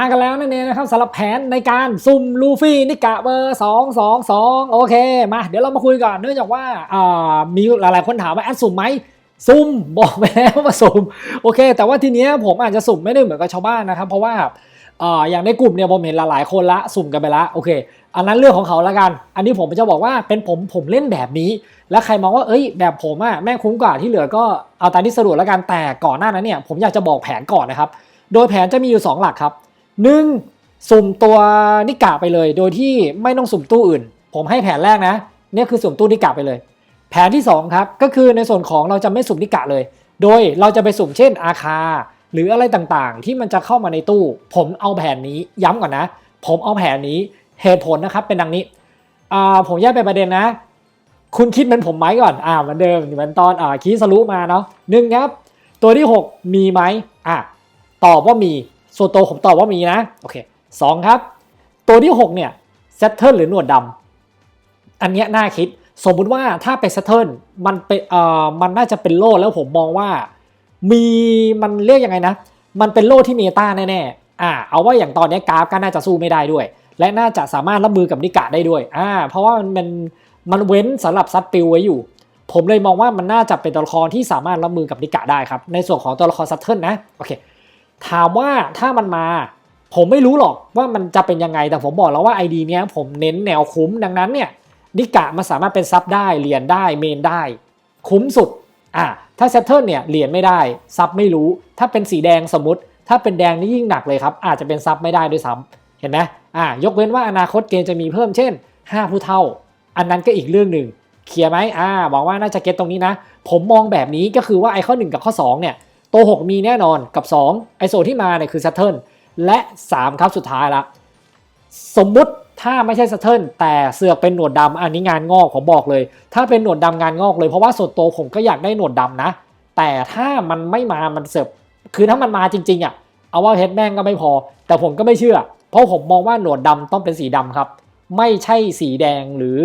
มากันแล้วนั่นเองนะครับสำหรับแผนในการซุ่มลูฟี่นิกะเบอร์2 2 2 โอเค มาเดี๋ยวเรามาคุยก่อนเนื่องจากว่ามีหลายๆคนถามว่าแอดสุ่มไหมซุ่มบอกไปแล้วว่าสุ่มโอเค แต่ว่าทีเนี้ยผมอาจจะสุ่มไม่ได้เหมือนกับชาวบ้านนะครับ เพราะว่าอย่างในกลุ่มเนี่ยผมเห็นหลายๆคนละสุ่มกันไปละโอเค อันนั้นเรื่องของเขาละกัน อันนี้ผมจะบอกว่าเป็นผมผมเล่นแบบนี้ แล้วใครมองว่าเอ้ย แบบผมอะแม่คุ้มกว่าที่เหลือก็เอาตามที่สะดวกล้วกันแต่ก่อนหน้านั้นเนี่ยผมอยากจะบอกแผนก่อนนะครับ โดยแผนจะมีอยู่ 2 หลักครับ หนึ่งสุ่มตัวนิกะไปเลย โดยที่ไม่ต้องสุ่มตู้อื่น ผมให้แผนแรกนะเนี่ยคือสุ่มตู้นิกะไปเลย แผนที่2ครับก็คือในส่วนของเราจะไม่สุ่มนิกะเลย โดยเราจะไปสุ่มเช่นอาคา หรืออะไรต่างๆ ที่มันจะเข้ามาในตู้ ผมเอาแผนนี้ย้ำก่อนนะ ผมเอาแผนนี้เหตุผลนะครับเป็นดังนี้อ่าผมแยกเป็นประเด็นนะ คุณคิดเหมือนผมไหมก่อนอ่าเหมือนเดิมเหมือนตอนอ่าคีสรุมาเนาะหนึ่งครับ ตัวที่ 6 มีไหมอะตอบว่ามี ส่วนตัวผมตอบว่ามีนะโอเคสองครับ ตัวที่ 6 เนี่ยเซตเทิลหรือหนวดดำอันนี้น่าคิดสมมุติว่าถ้าเป็นเซตเทิลมันเป็นเอ่อมันน่าจะเป็นโล่แล้วผมมองว่า มีมันเรียกยังไงนะ มันเป็นโล่ที่เมตาแน่ๆอ่าเอาว่าอย่างตอนนี้กราฟก็น่าจะสู้ไม่ได้ด้วย และน่าจะสามารถรับมือกับนิกะได้ด้วยอ่าเพราะว่ามันมันมันเว้นสำหรับซัดปิวไว้อยู่ ผมเลยมองว่ามันน่าจะเป็นตัวละครที่สามารถรับมือกับนิกะได้ครับในส่วนของตัวละครซัตเทิลนะโอเค ถามว่าถ้ามันมา ผมไม่รู้หรอกว่ามันจะเป็นยังไงแต่ผมบอกแล้วว่าไอดีเนี้ยผมเน้นแนวคุ้มดังนั้นเนี่ยนิกะมันสามารถเป็นซับได้เหรียญได้เมนได้ คุ้มสุดอ่าถ้าเซตเทิลเนี่ยเหรียญไม่ได้ซับไม่รู้ ถ้าเป็นสีแดงสมมติ ถ้าเป็นแดงนี่ยิ่งหนักเลยครับ อาจจะเป็นซับไม่ได้ด้วยซ้ำเห็นไหมอ่ายกเว้นว่าอนาคตเกมจะมีเพิ่มเช่น 5 ผู้เท่า อันนั้นก็อีกเรื่องหนึ่งเคลียร์ไหมอ่าหวังว่าน่าจะเก็ตตรงนี้นะ ผมมองแบบนี้ก็คือว่าไอข้อ1กับข้อ2เนี่ย ตัว 6 มีแน่นอนกับ 2 ไอโซที่มาเนี่ยคือ s ซ t เทิลและ 3 ครับสุดท้ายละ สมมุติถ้าไม่ใช่ s ซ t เทิลแต่เสือกเป็นหนวดดำอันนี้งานงอกผมบอกเลย ถ้าเป็นหนวดดำงานงอกเลยเพราะว่าส่วนตัวผมก็อยากได้หนวดดำนะ แต่ถ้ามันไม่มามันเสือกคือถ้ามันมาจริงๆอะเอาว่าเพชรแม่งก็ไม่พอ แต่ผมก็ไม่เชื่อ เพราะผมมองว่าหนวดดำต้องเป็นสีดำครับ ไม่ใช่สีแดงหรือ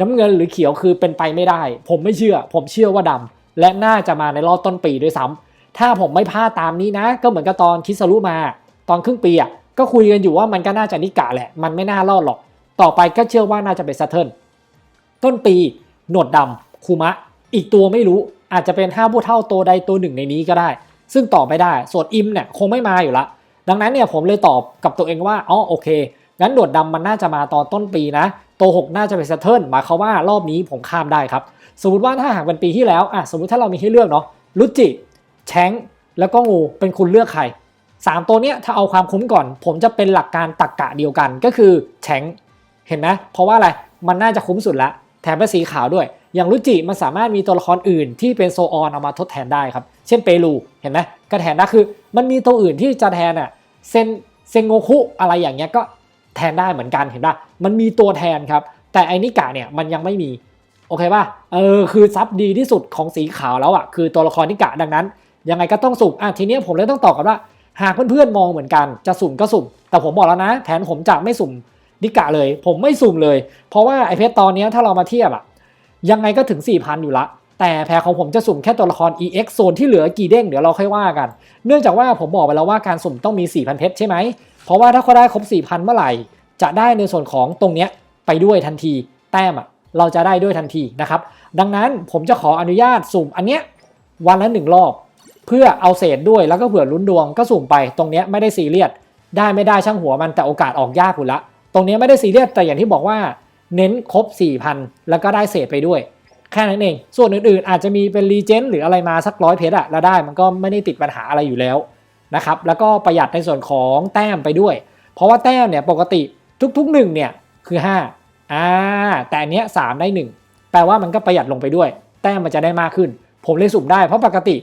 น้ำเงินหรือเขียวคือเป็นไปไม่ได้ ผมไม่เชื่อ ผมเชื่อว่าดำและน่าจะมาในรอบต้นปีด้วยซ้ำ ถ้าผมไม่พลาดตามนี้นะ ก็เหมือนกับตอนคิสรุมา ตอนครึ่งปีอะก็คุยกันอยู่ว่ามันก็น่าจะนิกะแหละ มันไม่น่ารอดหรอก ต่อไปก็เชื่อว่าน่าจะเป็นซัตเทิลต้นปีหนวดดำคูมะ อีกตัวไม่รู้อาจจะเป็นห้าผู้เท่าตัวใดตัวหนึ่งในนี้ก็ได้ ซึ่งตอบไม่ได้ ส่วนอิมเนี่ยคงไม่มาอยู่ละ ดังนั้นเนี่ยผมเลยตอบกับตัวเองว่าอ๋อโอเค งั้นหนวดดำมันน่าจะมาตอนต้นปีนะ ตัวหกน่าจะเป็นซัตเทิลหมายความว่ารอบนี้ผมข้ามได้ครับ สมมติว่าถ้าหากเป็นปีที่แล้วอะสมมติถ้าเรามีให้เลือกเนาะลุจิ แชงแล้วก็งูเป็นคุณเลือกใครสามตัวเนี้ยถ้าเอาความคุ้มก่อน ผมจะเป็นหลักการตักกะเดียวกันก็คือแชงเห็นไหมเพราะว่าอะไรมันน่าจะคุ้มสุดละแถมเป็นสีขาวด้วย อย่างลุจิมันสามารถมีตัวละครอื่นที่เป็นโซออนเอามาทดแทนได้ครับ เช่นเปรูเห็นไหมก็แทนได้คือ มันมีตัวอื่นที่จะแทนอะเซนเซงโงคุอะไรอย่างเงี้ยก็แทนได้เหมือนกันเห็นป่ะมันมีตัวแทนครับ แต่ไอนิกะเนี่ยมันยังไม่มีโอเคป่ะเออคือซับดีที่สุดของสีขาวแล้วอะคือตัวละครนิกะดังนั้น ยังไงก็ต้องสุ่มอะทีเนี้ยผมเลยต้องตอบกันว่า หากเพื่อนๆมองเหมือนกันจะสุ่มก็สุ่ม แต่ผมบอกแล้วนะ แผนผมจะไม่สุ่มนิกะเลย ผมไม่สุ่มเลย เพราะว่าไอเพชรตอนนี้ถ้าเรามาเทียบอะยังไงก็ถึง 4,000 อยู่ละ แต่แผนของผมจะสุ่มแค่ตัวละคร EX โซนที่เหลือกี่เด้งเดี๋ยวเราค่อยว่ากัน เนื่องจากว่าผมบอกไปแล้วว่าการสุ่มต้องมี 4,000 เพชรใช่ไหม เพราะว่าถ้าเขาได้ครบ 4,000 เมื่อไหร่ จะได้ในส่วนของตรงเนี้ยไปด้วยทันที แต้มอะเราจะได้ด้วยทันทีนะครับ ดังนั้นผมจะขออนุญาตสุ่มอันเนี้ยวันละหนึ่งรอบ เพื่อเอาเศษด้วยแล้วก็เผื่อลุ้นดวงก็สุ่มไป ตรงนี้ไม่ได้ซีเรียสได้ไม่ได้ช่างหัวมันแต่โอกาสออกยากอยู่ละ ตรงนี้ไม่ได้ซีเรียสแต่อย่างที่บอกว่า เน้นครบ 4,000 แล้วก็ได้เศษไปด้วย แค่นั้นเอง ส่วนอื่นๆ อาจจะมีเป็นรีเจนหรืออะไรมาสักร้อยเพชรอะแล้วได้มันก็ไม่ได้ติดปัญหาอะไรอยู่แล้วนะครับแล้วก็ประหยัดในส่วนของแต้มไปด้วย เพราะว่าแต้มเนี่ยปกติทุกๆหนึ่งเนี่ยคือ5อ่าแต่อันเนี้ยสามได้หนึ่งแปลว่ามันก็ประหยัดลงไปด้วย แต้มมันจะได้มากขึ้น ผมเลยสุ่มได้เพราะปกติ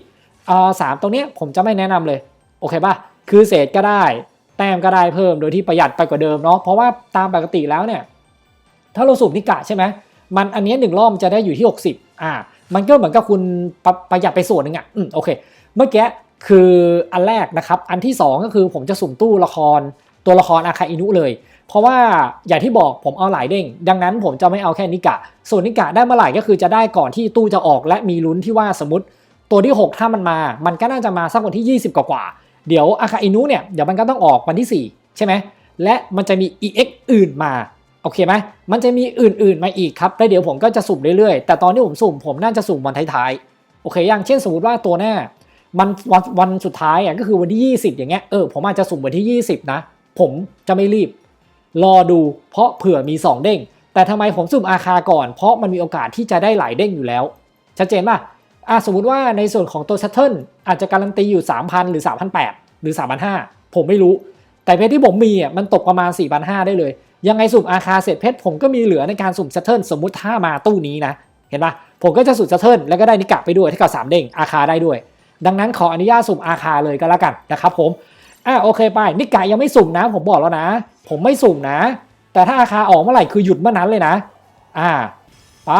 อ่าสามตรงนี้ผมจะไม่แนะนำเลย โอเคป่ะ คือเศษก็ได้ แต้มก็ได้เพิ่มโดยที่ประหยัดไปกว่าเดิมเนาะ เพราะว่าตามปกติแล้วเนี่ย ถ้าเราสุ่มนิกะใช่ไหม มันอันนี้หนึ่งรอบจะได้อยู่ที่ 60อ่า มันก็เหมือนกับคุณปะประหยัดไปส่วนหนึ่งอะ อืม โอเค เมื่อกี้คืออันแรกนะครับ อันที่ 2 ก็คือผมจะสุ่มตู้ละครตัวละครอาคาอินุเลย เพราะว่าอย่างที่บอกผมเอาหลายเด้ง ดังนั้นผมจะไม่เอาแค่นิกะ ส่วนนิกะได้เมื่อไหร่ก็คือจะได้ก่อนที่ตู้จะออกและมีลุ้นที่ว่าสมมติ ตัวที่ 6 ถ้ามันมา มันก็น่าจะมาสักวันที่ 20 กว่าๆเดี๋ยวอาคาอินุเนี่ยเดี๋ยวมันก็ต้องออกวันที่ 4 ใช่ไหมและมันจะมี EX อื่นมา โอเคไหมมันจะมีอื่นๆมาอีกครับแล้วเดี๋ยวผมก็จะสุ่มเรื่อยๆ แต่ตอนที่ผมสุ่มผมน่าจะสุ่มวันท้ายๆ โอเค อย่างเช่นสมมติว่าตัวหน้ามันวันวันสุดท้ายอะก็คือวันที่ 20 อย่างเงี้ย เออผมอาจจะสุ่มวันที่ 20 นะ ผมจะไม่รีบ รอดู เพราะเผื่อมี 2 เด้ง แต่ทำไมผมสุ่มอาคาก่อน เพราะมันมีโอกาสที่จะได้หลายเด้งอยู่แล้ว ชัดเจนป่ะ อะสมมติว่าในส่วนของตัวชัตเทิลอาจจะการันตีอยู่ 3,000 หรือ 3,800 หรือ 3,500 ผมไม่รู้ แต่เพชรที่ผมมีอะมันตกประมาณ 4,500 ได้เลย ยังไงสุ่มอาคาเสร็จเพชรผมก็มีเหลือในการสุ่มชัตเทิลสมมุติถ้ามาตู้นี้นะ เห็นปะผมก็จะสุ่มชัตเทิลแล้วก็ได้นิกะไปด้วยที่กับ3เด้งอาคาได้ด้วย ดังนั้นขออนุญาตสุ่มอาคาเลยก็แล้วกันนะครับผมอะโอเคไปนิกะยังไม่สุ่มนะ ผมบอกแล้วนะ ผมไม่สุ่มนะ แต่ถ้าอาคาออกเมื่อไหร่คือหยุดเมื่อนั้นเลยนะ อ่าไป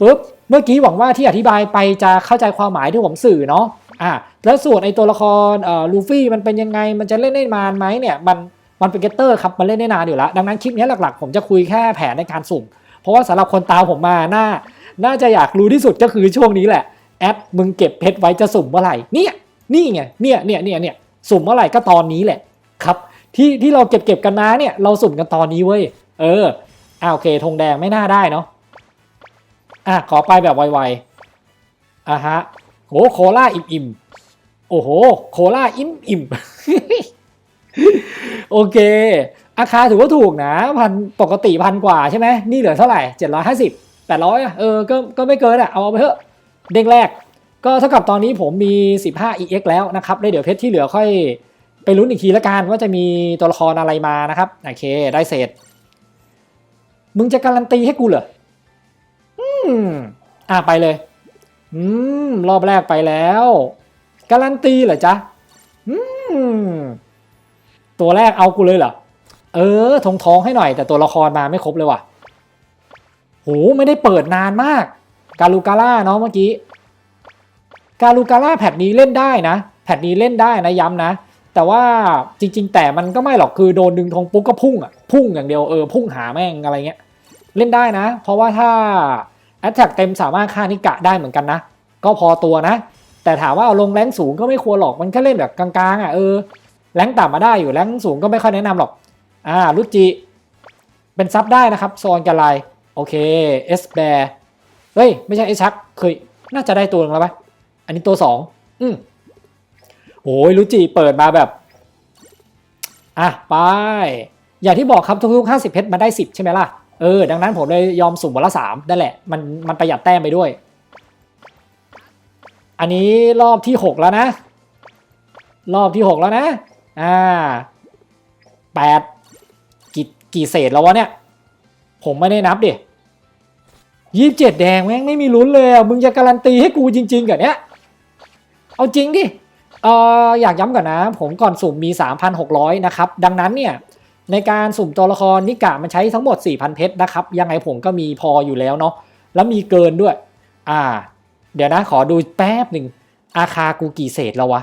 ปุ๊บ เมื่อกี้หวังว่าที่อธิบายไปจะเข้าใจความหมายที่ผมสื่อเนาะอ่าแล้วส่วนไอตัวละครเอ่อลูฟี่มันเป็นยังไงมันจะเล่นได้นานไหมเนี่ยมันมันเป็นเกตเตอร์ครับมันเล่นได้นานอยู่แล้ว ดังนั้นคลิปนี้หลักๆ ผมจะคุยแค่แผนในการสุ่ม เพราะว่าสำหรับคนตามผมมาน่าน่าจะอยากรู้ที่สุดก็คือช่วงนี้แหละแอดมึงเก็บเพชรไว้จะสุ่มเมื่อไหร่เนี่ยนี่ไงเนี่ยเนี่ยเนี่ยเนี่ยสุ่มเมื่อไหร่ก็ตอนนี้แหละครับ ที่ที่เราเก็บเก็บกันมาเนี่ยเราสุ่มกันตอนนี้เว้ยเอออ่าโอเคธงแดงไม่น่าได้เนาะ อะขอไปแบบไวๆอะฮะโหโคล่าอิ่มๆโอ้โห โคล่าอิ่มอิ่มโอเค อาคาถือว่าถูกนะพันปกติพันกว่าใช่ไหมนี่เหลือเท่าไหร่เจ็ดร้อยห้าสิบแปดร้อยเออก็ก็ไม่เกินอะเอาไปเถอะเด้งแรก ก็เท่ากับตอนนี้ผมมี 15 EX แล้วนะครับแล้วเดี๋ยวเพชรที่เหลือค่อยไปลุ้นอีกทีละกันว่าจะมีตัวละครอะไรมานะครับโอเคได้เศษมึงจะการันตีให้กูเหรอ มอะไปเลย อืม รอบแรกไปแล้ว การันตีเหรอจ๊ะ อืม ตัวแรกเอากูเลยเหรอ เออทองทองให้หน่อย แต่ตัวละครมาไม่ครบเลยว่ะโหไม่ได้เปิดนานมาก กาลูกาล่าเนาะเมื่อกี้ กาลูกาล่าแพทนี้เล่นได้นะ แพทนี้เล่นได้นะย้ำนะ แต่ว่าจริง ๆ แต่มันก็ไม่หรอกคือโดนดึงธงปุ๊บก็พุ่งอะ พุ่งอย่างเดียวเออพุ่งหาแม่งอะไรเงี้ย เล่นได้นะ เพราะว่าถ้า แอตแทกเต็มสามารถฆ่านิกะได้เหมือนกันนะ ก็พอตัวนะ แต่ถามว่าเอาลงแรงสูงก็ไม่ควรหรอกมันแค่เล่นแบบกลางๆอะเออแรงต่ำมาได้อยู่แรงสูงก็ไม่ค่อยแนะนำหรอกอ่ารุจิ เป็นซับได้นะครับโซนกันไลโอเคเอสแบร์เฮ้ย ไม่ใช่ไอชักเคยน่าจะได้ตัวนึงแล้วปะอันนี้ตัวสองอืมโอ้ยรุจิเปิดมาแบบอะไปอย่างที่บอกครับทุกๆห้าสิบเพชรมาได้สิบใช่ไหมล่ะ เออ ดังนั้นผมเลยยอมสุ่มวันละสามนั่นแหละ มันมันประหยัดแต้มไปด้วย อันนี้รอบที่หกแล้วนะ รอบที่หกแล้วนะ อ่าแปดกี่กี่เศษแล้ววะเนี่ย ผมไม่ได้นับดิยี่สิบเจ็ดแดงแม่งไม่มีลุ้นเลยมึงจะการันตีให้กูจริง ๆกับเนี้ยเอาจริงดิเอ่ออยากย้ำก่อนนะ ผมก่อนสุ่มมี 3,600 นะครับ ดังนั้นเนี่ย ในการสุ่มตัวละครนิกะมันใช้ทั้งหมด 4,000 เพชรนะครับ ยังไงผมก็มีพออยู่แล้วเนาะแล้วมีเกินด้วย อ่า เดี๋ยวนะขอดูแป๊บหนึ่งอาคากูกี่เศษแล้ววะ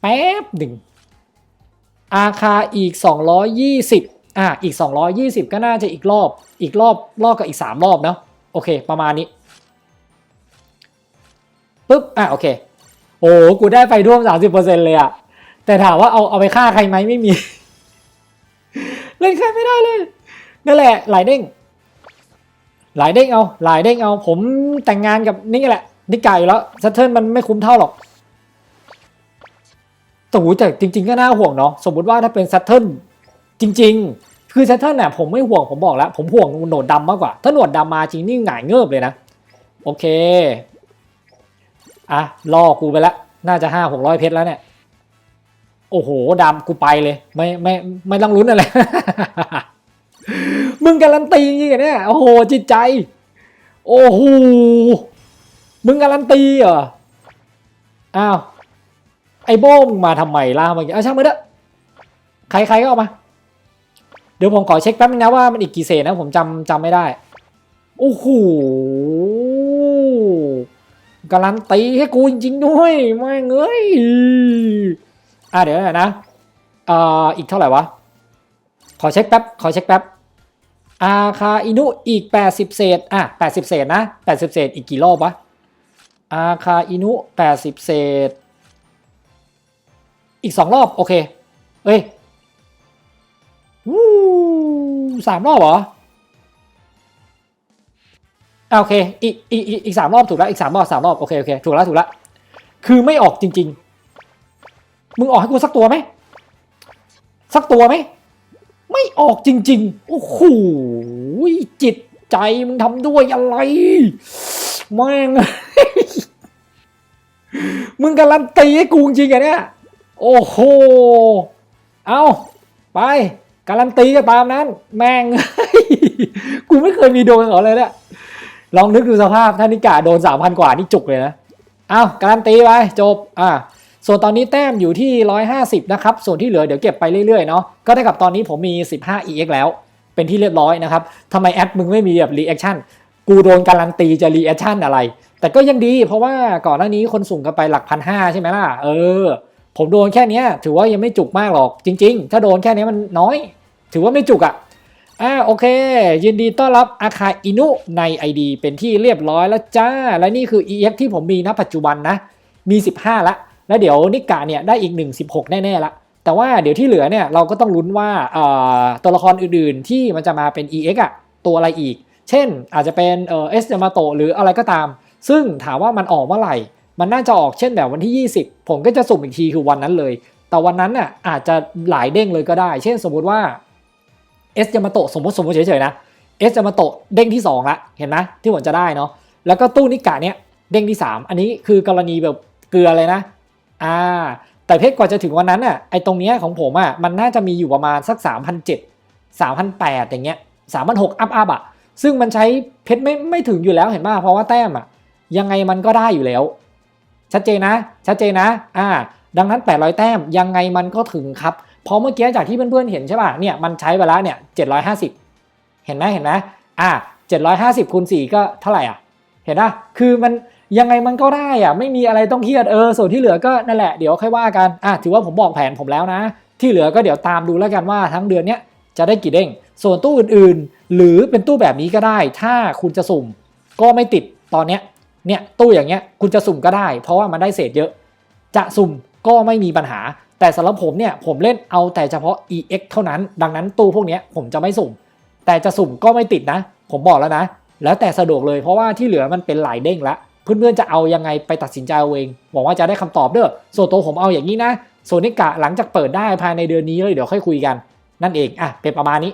แป๊บหนึ่งอาคาอีก 220 อะอีก 220 ก็น่าจะอีกรอบ อีกรอบรอบกับอีก 3 รอบเนาะโอเค ประมาณนี้ปึ๊บอะโอเค โอ้กูได้ไปร่วม 30%เลยอะแต่ถามว่าเอาเอาไปฆ่าใครไหมไม่มี เล่นใครไม่ได้เลยนั่นแหละหลายเด้งหลายเด้งเอา หลายเด้งเอา ผมแต่งงานกับนี่แหละนิกายอยู่แล้วซัตเทิลมันไม่คุ้มเท่าหรอกแต่หูแต่จริง ๆ ก็น่าห่วงเนาะสมมติว่าถ้าเป็นซัตเทิลจริง ๆ คือซัตเทิลเนี่ยผมไม่ห่วงผมบอกแล้ว ผมห่วงหนวดดำมากกว่า ถ้าหนวดดำมาจริงนี่หงายเงิบเลยนะ โอเค อะล่อกูไปแล้วน่าจะห้าหกร้อยเพชรแล้วเนี่ย โอ้โหดำกูไปเลย ไม่ไม่ไม่ต้องลุ้นอะไร มึงการันตีจริงๆเหรอเนี่ยโอ้โหจิตใจ โอ้โหมึงการันตีเหรออ้าวไอ้โบ้มึงมาทำไมล่ะเมื่อกี้เอาช่างมันเถอะใครๆก็เอามา เดี๋ยวผมขอเช็คแป๊บนึงนะว่ามันอีกกี่เศษนะ ผมจำจำไม่ได้โอ้โหการันตีให้กูจริงๆด้วยไม่เอ้ย อะเดี๋ยวนะเอ่ออีกเท่าไหร่วะ ขอเช็คแป๊บ ขอเช็คแป๊บ อาคาอินุอีก 80 เศษ อะ 80 เศษนะ 80 เศษอีกกี่รอบวะ อาคาอินุ 80 เศษ อีกสองรอบ โอเค เอ้ยวู้สามรอบเหรอโอเค อีกอีกอีกสามรอบถูกแล้ว อีกสามรอบสามรอบ โอเค โอเค ถูกแล้ว ถูกแล้ว คือไม่ออกจริง ๆ มึงออกให้กูสักตัวไหมสักตัวไหมไม่ออกจริง ๆ โอ้โหจิตใจมึงทำด้วยอะไรแม่งมึงการันตีให้กูจริงๆอะเนี่ย โอ้โห เอาไป การันตีก็ตามนั้น แม่ง กูไม่เคยมีโดนกับเขาเลยเนี่ยลองนึกดูสภาพถ้านิกาโดนสามพันกว่านี่จุกเลยนะ เอาการันตีไปจบ อ่า ส่วนตอนนี้แต้มอยู่ที่ 150 นะครับ ส่วนที่เหลือเดี๋ยวเก็บไปเรื่อยๆเนาะ ก็ได้กับตอนนี้ผมมี 15 EX แล้ว เป็นที่เรียบร้อยนะครับทำไมแอดมึงไม่มีแบบรีแอคชั่น กูโดนการันตีจะรีแอคชั่นอะไร แต่ก็ยังดี เพราะว่าก่อนหน้านี้คนสุ่มกันไปหลักพันห้าใช่ไหมล่ะ เออ ผมโดนแค่นี้ถือว่ายังไม่จุกมากหรอก จริง ๆ ถ้าโดนแค่นี้มันน้อย ถือว่าไม่จุกอะ่ะอ่าโอเค ยินดีต้อนรับอาคาอินุใน ID เป็นที่เรียบร้อยแล้วจ้า และนี่คือ EX ที่ผมมีณปัจจุบันนะ มี 15ละ แล้วเดี๋ยวนิกาเนี่ยได้อีก 1 16 แน่ๆละแต่ว่าเดี๋ยวที่เหลือเนี่ยเราก็ต้องลุ้นว่าตัวละครอื่นๆ ที่มันจะมาเป็น EX อะตัวอะไรอีก เช่นอาจจะเป็นเอ่อเอสยามาโตหรืออะไรก็ตาม ซึ่งถามว่ามันออกเมื่อไหร่ มันน่าจะออกเช่นแบบวันที่ 20 ผมก็จะสุ่มอีกทีคือวันนั้นเลย แต่วันนั้นน่ะอาจจะหลายเด้งเลยก็ได้ เช่นสมมุติว่าเอสยามาโตสมมติสมมติเฉยๆนะเอสยามาโตเด้งที่สองละเห็นไหมที่ผมจะได้เนาะแล้วก็ตู้นิกะเนี้ยเด้งที่สามอันนี้คือกรณีแบบเกลือเลยนะ อ่าแต่เพชรกว่าจะถึงวันนั้นอะไอตรงเนี้ยของผมอะมันน่าจะมีอยู่ประมาณสัก3 0 0 3 3,800อย่างเงี้ย3,600อัพอัพอะซึ่งมันใช้เพชรไม่ไม่ถึงอยู่แล้วเห็นป่ะเพราะว่าแต้มอะยังไงมันก็ได้อยู่แล้ว ชัดเจนนะ ชัดเจนนะอ่าดังนั้น 800 แต้มยังไงมันก็ถึงครับเพราะเมื่อกี้จากที่เพื่อนๆเห็นใช่ป่ะเนี่ยมันใช้ไปแล้วเนี่ย750 เห็นไหมเห็นไหมอ่า750คูณ4ก็เท่าไหร่อะเห็นปะคือมัน ยังไงมันก็ได้อะไม่มีอะไรต้องเครียดเออส่วนที่เหลือก็นั่นแหละเดี๋ยวค่อยว่ากันอะถือว่าผมบอกแผนผมแล้วนะ ที่เหลือก็เดี๋ยวตามดูแล้วกันว่าทั้งเดือนเนี้ยจะได้กี่เด้ง ส่วนตู้อื่นๆ หรือเป็นตู้แบบนี้ก็ได้ ถ้าคุณจะสุ่มก็ไม่ติดตอนเนี้ยเนี่ยตู้อย่างเงี้ยคุณจะสุ่มก็ได้ เพราะว่ามันได้เศษเยอะ จะสุ่มก็ไม่มีปัญหา แต่สำหรับผมเนี่ยผมเล่นเอาแต่เฉพาะ EX เท่านั้น ดังนั้นตู้พวกเนี้ยผมจะไม่สุ่ม แต่จะสุ่มก็ไม่ติดนะ ผมบอกแล้วนะ แล้วแต่สะดวกเลยเพราะว่าที่เหลือมันเป็นหลายเด้งละ เพื่อนๆจะเอายังไงไปตัดสินใจเอาเองหวังว่าจะได้คำตอบเด้อส่วนตัวผมเอาอย่างนี้นะโซนิกะหลังจากเปิดได้ภายในเดือนนี้เลยเดี๋ยวค่อยคุยกัน นั่นเองอะเป็นประมาณนี้